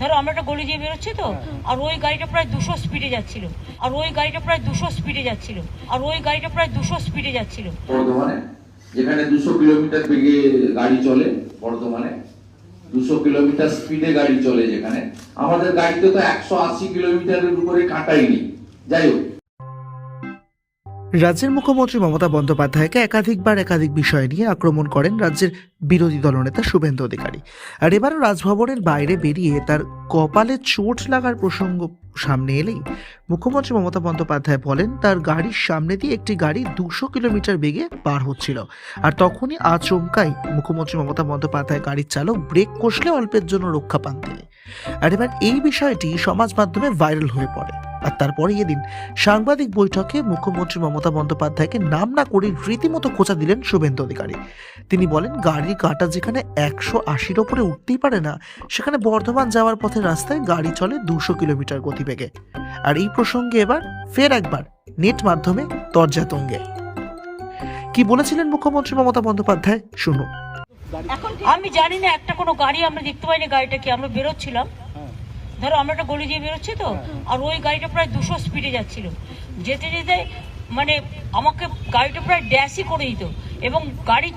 ধরো আমরা একটা গলি দিয়ে বেরোচ্ছি তো আর ওই গাড়িটা প্রায় দুশো স্পিডে যাচ্ছিল আর ওই গাড়িটা প্রায় দুশো স্পিডে যাচ্ছিল আর ওই গাড়িটা প্রায় দুশো স্পিডে যাচ্ছিল। বর্ধমানে যেখানে দুশো কিলোমিটার বেগে গাড়ি চলে বর্ধমানে দুশো কিলোমিটার স্পিডে গাড়ি চলে যেখানে। আমাদের গাড়িতে তো একশো আশি কিলোমিটারের উপরে কাঁটাই নেই। যাই হোক রাজ্যের মুখ্যমন্ত্রী মমতা বন্দ্যোপাধ্যায়কে একাধিকবার একাধিক বিষয় নিয়ে আক্রমণ করেন রাজ্যের বিরোধী দলনেতা শুভেন্দু অধিকারী। আর এবারও রাজভবনের বাইরে বেরিয়ে তার কপালে চোট লাগার প্রসঙ্গ সামনে এলেই মুখ্যমন্ত্রী মমতা বন্দ্যোপাধ্যায় বলেন, তার গাড়ির সামনে দিয়ে একটি গাড়ি দুশো কিলোমিটার বেগে পার হচ্ছিল। আর তখনই আচমকাই মুখ্যমন্ত্রী মমতা বন্দ্যোপাধ্যায় গাড়ির চালক ব্রেক কষলে অল্পের জন্য রক্ষা পান তিনি। আর এবার এই বিষয়টি সমাজ মাধ্যমে ভাইরাল হয়ে পড়ে। আর তারপরে এদিন সাংবাদিক বৈঠকে মুখ্যমন্ত্রী মমতা বন্দ্যোপাধ্যায়কে নাম না করে রীতিমতো খোঁচা দিলেন শুভেন্দু অধিকারী। তিনি বলেন গাড়ির কাঁটা যেখানে একশো আশির ওপরে উঠতেই পারে না, সেখানে বর্ধমান যাওয়ার পথে রাস্তায় গাড়ি চলে দুশো কিলোমিটার গতিবেগে। আর এই প্রসঙ্গে এবার ফের একবার নেট মাধ্যমে তর্জাতঙ্গে কি বলেছিলেন মুখ্যমন্ত্রী মমতা বন্দ্যোপাধ্যায়? শুনুন। এখন আমি জানি না, একটা কোনো গাড়ি আমরা দেখতে পাইনি, গাড়িটা কি আমরা বেরোচ্ছিলাম? ধরো আমরা একটা গলি দিয়ে বেরোচ্ছি তো আর ওই গাড়িটা প্রায় দুশো স্পিডে যাচ্ছিল। যেতে যেতে মানে আমাকে গাড়িটা প্রায় ড্যাশই করে দিত এবং গাড়ি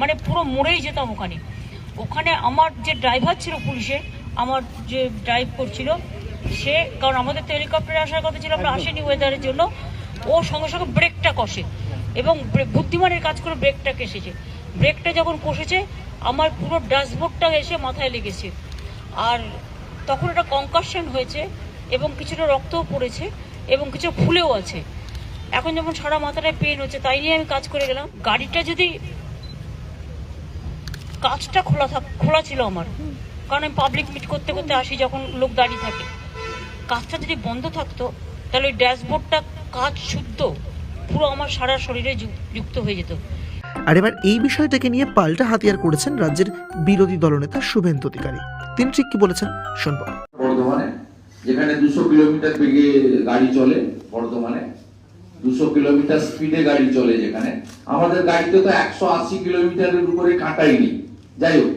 মানে পুরো মরেই যেতাম ওখানে। ওখানে আমার যে ড্রাইভার ছিল পুলিশের আমার যে ড্রাইভ করছিল সে কারণ আমাদের তো হেলিকপ্টারে আসার কথা ছিল আমরা আসেনি ওয়েদারের জন্য ও সঙ্গে সঙ্গে ব্রেকটা কষে এবং বুদ্ধিমানের কাজ করে ব্রেকটা কেসেছে। ব্রেকটা যখন কষেছে আমার পুরো ড্যাশবোর্ডটা এসে মাথায় লেগেছে। আর তখন একটা কনকাশন হয়েছে এবং কিছুটা রক্তও পড়েছে এবং কিছু ফুলেও আছে। এখন যেমন সারা মাথাটায় পেন হচ্ছে, তাই নিয়ে আমি কাজ করে গেলাম। গাড়িটা যদি কাজটা খোলা থাক, খোলা ছিল আমার। কারণ আমি পাবলিক মিট করতে করতে আসি যখন লোক দাঁড়িয়ে থাকে। কাজটা যদি বন্ধ থাকতো, তাহলে ওই ড্যাশবোর্ডটা কাজ শুদ্ধ, পুরো আমার সারা শরীরে যুক্ত হয়ে যেত। আর এবার এই বিষয়টাকে নিয়ে পাল্টা হাতিয়ার করেছেন রাজ্যের বিরোধী দলনেতা শুভেন্দু অধিকারী। তিনি ঠিক কি বলেছেন? শুনব। বর্ধমানে, যেখানে দুশো কিলোমিটার বেগে গাড়ি চলে, বর্ধমানে, দুশো কিলোমিটার স্পিডে গাড়ি চলে যেখানে। আমাদের গাড়িতে তো একশো আশি কিলোমিটারের উপরে কাঁটাই নেই। যাই হোক।